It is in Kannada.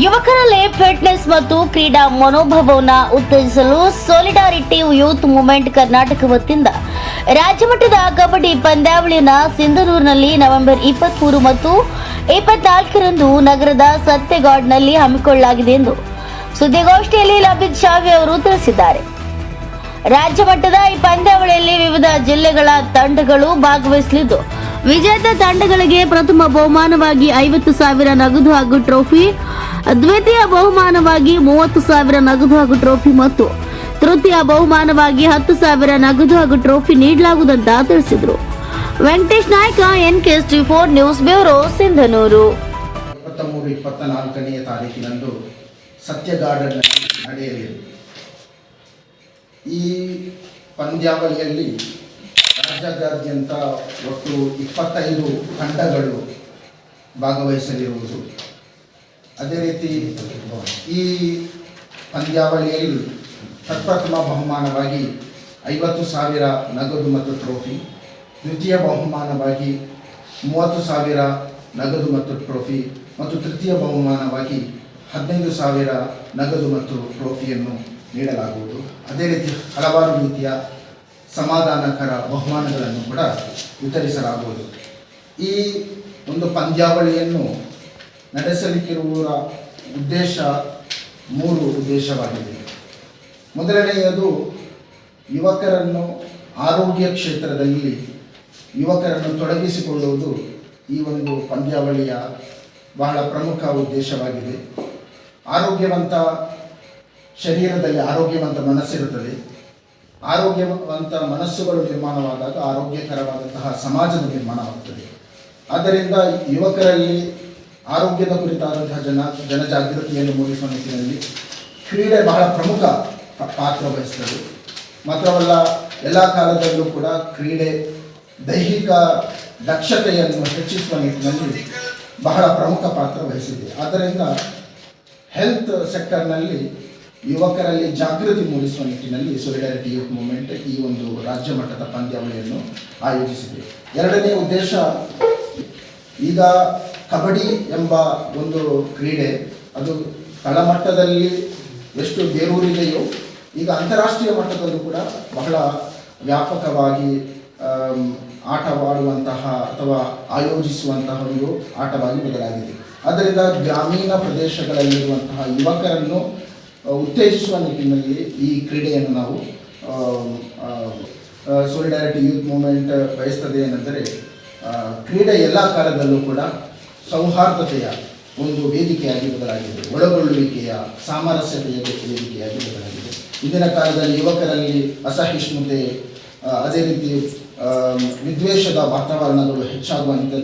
ಯುವಕರಲ್ಲಿ ಫಿಟ್ನೆಸ್ ಮತ್ತು ಕ್ರೀಡಾ ಮನೋಭಾವವನ್ನು ಉತ್ತೇಜಿಸಲು ಸೋಲಿಡಾರಿಟಿ ಯೂತ್ ಮೂವ್ಮೆಂಟ್ ಕರ್ನಾಟಕ ವತಿಯಿಂದ ರಾಜ್ಯಮಟ್ಟದ ಕಬಡ್ಡಿ ಪಂದ್ಯಾವಳಿಯನ್ನು ಸಿಂಧನೂರಿನಲ್ಲಿ ನವೆಂಬರ್ ಇಪ್ಪತ್ಮೂರು ಮತ್ತು ಇಪ್ಪತ್ನಾಲ್ಕರಂದು ನಗರದ ಸತ್ಯಗಾಡ್ನಲ್ಲಿ ಹಮ್ಮಿಕೊಳ್ಳಲಾಗಿದೆ ಎಂದು ಸುದ್ದಿಗೋಷ್ಠಿಯಲ್ಲಿ ಲಬಿತ್ ಶಾವಿ ಅವರು ತಿಳಿಸಿದ್ದಾರೆ. ರಾಜ್ಯ ಮಟ್ಟದ ಈ ಪಂದ್ಯಾವಳಿಯಲ್ಲಿ ವಿವಿಧ ಜಿಲ್ಲೆಗಳ ತಂಡಗಳು ಭಾಗವಹಿಸಲಿದ್ದು, ವಿಜೇತ ತಂಡಗಳಿಗೆ ಪ್ರಥಮ ಬಹುಮಾನವಾಗಿ ಐವತ್ತು ಸಾವಿರ ನಗದು ಹಾಗೂ ಟ್ರೋಫಿ ದ್ವಿತೀಯ ಬಹುಮಾನವಾಗಿ ಮೂವತ್ತು ಸಾವಿರ ನಗದು ಹಾಗೂ ಟ್ರೋಫಿ ಮತ್ತು ತೃತೀಯ ಬಹುಮಾನವಾಗಿ ಹತ್ತು ಸಾವಿರ ನಗದು ಹಾಗೂ ಟ್ರೋಫಿ ನೀಡಲಾಗುವುದಂತ ತಿಳಿಸಿದರು. Venkatesh Nayak N K S T four news bureau, Sindhanur. ತಾರೀಕಿನಂದು ಸತ್ಯ ಗಾರ್ಡನ್ನಲ್ಲಿ ನಡೆಯಲಿದೆ ಈ ಪಂದ್ಯಾವಳಿಯಲ್ಲಿ ರಾಜ್ಯಾದ್ಯಂತ ಒಟ್ಟು ಇಪ್ಪತ್ತೈದು ತಂಡಗಳು ಭಾಗವಹಿಸಲಿರುವುದು. ಅದೇ ರೀತಿ ಈ ಪಂದ್ಯಾವಳಿಯಲ್ಲಿ ಪ್ರಪ್ರಥಮ ಬಹುಮಾನವಾಗಿ ಐವತ್ತು ಸಾವಿರ ನಗದು ಮತ್ತು ಟ್ರೋಫಿ ದ್ವಿತೀಯ ಬಹುಮಾನವಾಗಿ ಮೂವತ್ತು ಸಾವಿರ ನಗದು ಮತ್ತು ಟ್ರೋಫಿ ಮತ್ತು ತೃತೀಯ ಬಹುಮಾನವಾಗಿ ಹದಿನೈದು ಸಾವಿರ ನಗದು ಮತ್ತು ಟ್ರೋಫಿಯನ್ನು ನೀಡಲಾಗುವುದು. ಅದೇ ರೀತಿ ಹಲವಾರು ರೀತಿಯ ಸಮಾಧಾನಕರ ಬಹುಮಾನಗಳನ್ನು ಕೂಡ ವಿತರಿಸಲಾಗುವುದು. ಈ ಒಂದು ಪಂದ್ಯಾವಳಿಯನ್ನು ನಡೆಸಲಿಕ್ಕಿರುವ ಉದ್ದೇಶ ಮೂರು ಉದ್ದೇಶವಾಗಿದೆ. ಮೊದಲನೆಯದು, ಯುವಕರನ್ನು ಆರೋಗ್ಯ ಕ್ಷೇತ್ರದಲ್ಲಿ ಯುವಕರನ್ನು ತೊಡಗಿಸಿಕೊಳ್ಳುವುದು ಈ ಒಂದು ಪಂದ್ಯಾವಳಿಯ ಬಹಳ ಪ್ರಮುಖ ಉದ್ದೇಶವಾಗಿದೆ. ಆರೋಗ್ಯವಂತ ಶರೀರದಲ್ಲಿ ಆರೋಗ್ಯವಂತ ಮನಸ್ಸಿರುತ್ತದೆ. ಆರೋಗ್ಯವಂತ ಮನಸ್ಸುಗಳು ನಿರ್ಮಾಣವಾದಾಗ ಆರೋಗ್ಯಕರವಾದಂತಹ ಸಮಾಜದ ನಿರ್ಮಾಣವಾಗುತ್ತದೆ. ಆದ್ದರಿಂದ ಯುವಕರಲ್ಲಿ ಆರೋಗ್ಯದ ಕುರಿತಾದಂತಹ ಜನ, ಜನಜಾಗೃತಿಯನ್ನು ಮೂಡಿಸುವ ನಿಟ್ಟಿನಲ್ಲಿ ಕ್ರೀಡೆ ಬಹಳ ಪ್ರಮುಖ ಪಾತ್ರ ವಹಿಸ್ತದೆ. ಮಾತ್ರವಲ್ಲ, ಎಲ್ಲ ಕಾಲದಲ್ಲೂ ಕೂಡ ಕ್ರೀಡೆ ದೈಹಿಕ ದಕ್ಷತೆಯನ್ನು ಹೆಚ್ಚಿಸುವ ನಿಟ್ಟಿನಲ್ಲಿ ಬಹಳ ಪ್ರಮುಖ ಪಾತ್ರ ವಹಿಸಿದೆ. ಆದ್ದರಿಂದ ಹೆಲ್ತ್ ಸೆಕ್ಟರ್ನಲ್ಲಿ ಯುವಕರಲ್ಲಿ ಜಾಗೃತಿ ಮೂಡಿಸುವ ನಿಟ್ಟಿನಲ್ಲಿ ಸೊಲಿಡಾರಿಟಿ ಯೂತ್ ಮೂವ್ಮೆಂಟ್ ಈ ಒಂದು ರಾಜ್ಯ ಮಟ್ಟದ ಪಂದ್ಯಾವಳಿಯನ್ನು ಆಯೋಜಿಸಿದೆ. ಎರಡನೇ ಉದ್ದೇಶ ಈಗ ಕಬಡ್ಡಿ ಎಂಬ ಒಂದು ಕ್ರೀಡೆ, ಅದು ತಳಮಟ್ಟದಲ್ಲಿ ಎಷ್ಟು ಬೇರೂರಿದೆಯೋ, ಈಗ ಅಂತಾರಾಷ್ಟ್ರೀಯ ಮಟ್ಟದಲ್ಲೂ ಕೂಡ ಬಹಳ ವ್ಯಾಪಕವಾಗಿ ಆಟವಾಡುವಂತಹ ಅಥವಾ ಆಯೋಜಿಸುವಂತಹ ಒಂದು ಆಟವಾಗಿ ಬದಲಾಗಿದೆ. ಆದ್ದರಿಂದ ಗ್ರಾಮೀಣ ಪ್ರದೇಶಗಳಲ್ಲಿರುವಂತಹ ಯುವಕರನ್ನು ಉತ್ತೇಜಿಸುವ ನಿಟ್ಟಿನಲ್ಲಿ ಈ ಕ್ರೀಡೆಯನ್ನು ನಾವು ಸೋಲಿಡಾರಿಟಿ ಯೂತ್ ಮೂವ್ಮೆಂಟ್ ಬಯಸ್ತದೆ ಏನೆಂದರೆ ಕ್ರೀಡೆ ಎಲ್ಲ ಕಾಲದಲ್ಲೂ ಕೂಡ ಸೌಹಾರ್ದತೆಯ ಒಂದು ವೇದಿಕೆಯಾಗಿ ಬದಲಾಗಿದೆ. ಒಳಗೊಳ್ಳುವಿಕೆಯ ಸಾಮರಸ್ಯತೆಯ ವೇದಿಕೆಯಾಗಿ ಬದಲಾಗಿದೆ. ಇಂದಿನ ಕಾಲದಲ್ಲಿ ಯುವಕರಲ್ಲಿ ಅಸಹಿಷ್ಣುತೆ ಅದೇ ರೀತಿ ವಿದ್ವೇಷದ ವಾತಾವರಣಗಳು ಹೆಚ್ಚಾಗುವಂತೆ